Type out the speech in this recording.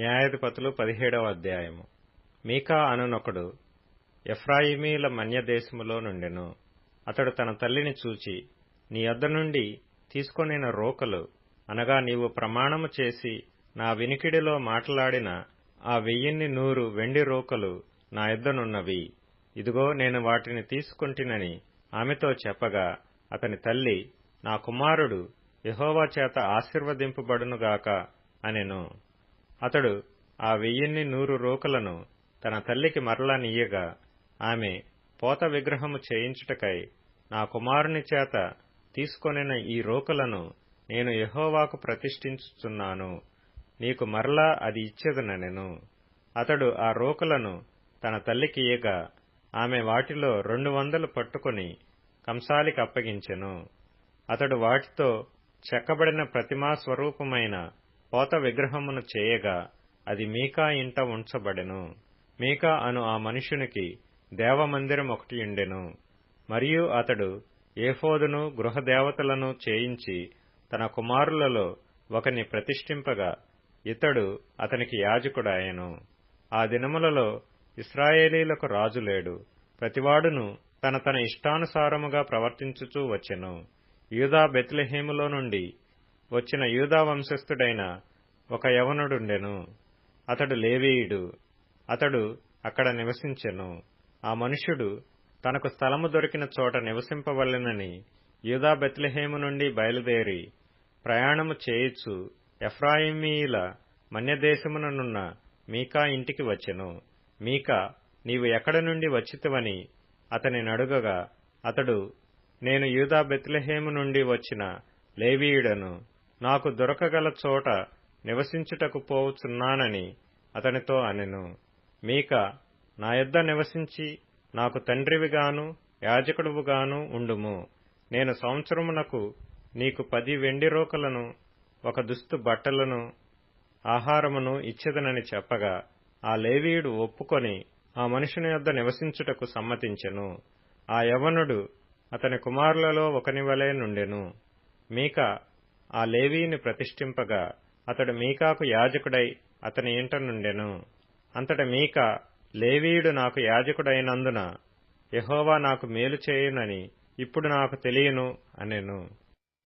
న్యాయాధిపతులు పదిహేడవ అధ్యాయము. మీకా అనునొకడు ఎఫ్రాయిమీల మన్యదేశములో నుండెను. అతడు తన తల్లిని చూచి నీ యొద్ద నుండి తీసుకొనిన రోకలు అనగా నీవు ప్రమాణము చేసి నా వినికిడిలో మాట్లాడిన ఆ వెయ్యిన్ని నూరు వెండి రోకలు నా యొద్దనున్నవి ఇదిగో నేను వాటిని తీసుకుంటినని ఆమెతో చెప్పగా అతని తల్లి నా కుమారుడు యహోవా చేత ఆశీర్వదింపబడునుగాక అనెను. అతడు ఆ వెయ్యిన్ని నూరు రోకలను తన తల్లికి మరలా నీయగా ఆమె పోత విగ్రహము చేయించుటకై నా కుమారుని చేత తీసుకొనిన ఈ రోకలను నేను యహోవాకు ప్రతిష్ఠించుచున్నాను. నీకు మరలా అది ఇచ్చేదనెను అతడు ఆ రోకలను తన తల్లికి ఇయగా ఆమె వాటిలో రెండు వందలు పట్టుకుని కంసాలికి అప్పగించెను. అతడు వాటితో చెక్కబడిన ప్రతిమా స్వరూపమైన పోత విగ్రహమును చేయగా అది మీకా ఇంట ఉంచబడెను. మీకా అను ఆ మనుషునికి దేవమందిరం ఒకటి ఉండెను మరియు అతడు ఏఫోదును గృహదేవతలను చేయించి తన కుమారులలో ఒకని ప్రతిష్ఠింపగా ఇతడు అతనికి యాజకుడాయెను. ఆ దినములలో ఇస్రాయేలీలకు రాజు లేడు. ప్రతివాడును తన తన ఇష్టానుసారముగా ప్రవర్తించుచూ వచ్చెను. యూదా బెత్లెహేములో నుండి వచ్చిన యూదా వంశస్థుడైన ఒక యవనుడుండెను. అతడు లేవీయుడు. అతడు అక్కడ నివసించెను. ఆ మనుష్యుడు తనకు స్థలము దొరికిన చోట నివసింపవలెనని యూదా బెత్లెహేము నుండి బయలుదేరి ప్రయాణము చేయిచు ఎఫ్రాయిమీల మన్యదేశముననున్న మీకా ఇంటికి వచ్చెను. మీకా నీవు ఎక్కడ నుండి వచ్చితివని అతని నడుగగా అతడు నేను యూదా బెత్లెహేము నుండి వచ్చిన లేవీయుడను. నాకు దొరకగల చోట నివసించుటకు పోవుచున్నానని అతనితో అనెను. మీక నా యొద్ద నివసించి నాకు తండ్రివిగాను యాజకుడువుగాను ఉండుము. నేను సంవత్సరమునకు నీకు పది వెండి రోకలను ఒక దుస్తు బట్టలను ఆహారమును ఇచ్చేదనని చెప్పగా ఆ లేవీయుడు ఒప్పుకొని ఆ మనుషుని యొద్ద నివసించుటకు సమ్మతించెను. ఆ యవనుడు అతని కుమారులలో ఒకనివలే నుండెను. మీక ఆ లేవీని ప్రతిష్ఠింపగా అతడు మీకాకు యాజకుడై అతని ఇంట నుండెను. అంతట మీక లేవీయుడు నాకు యాజకుడైనందున యహోవా నాకు మేలు చేయునని ఇప్పుడు నాకు తెలియను అనెను.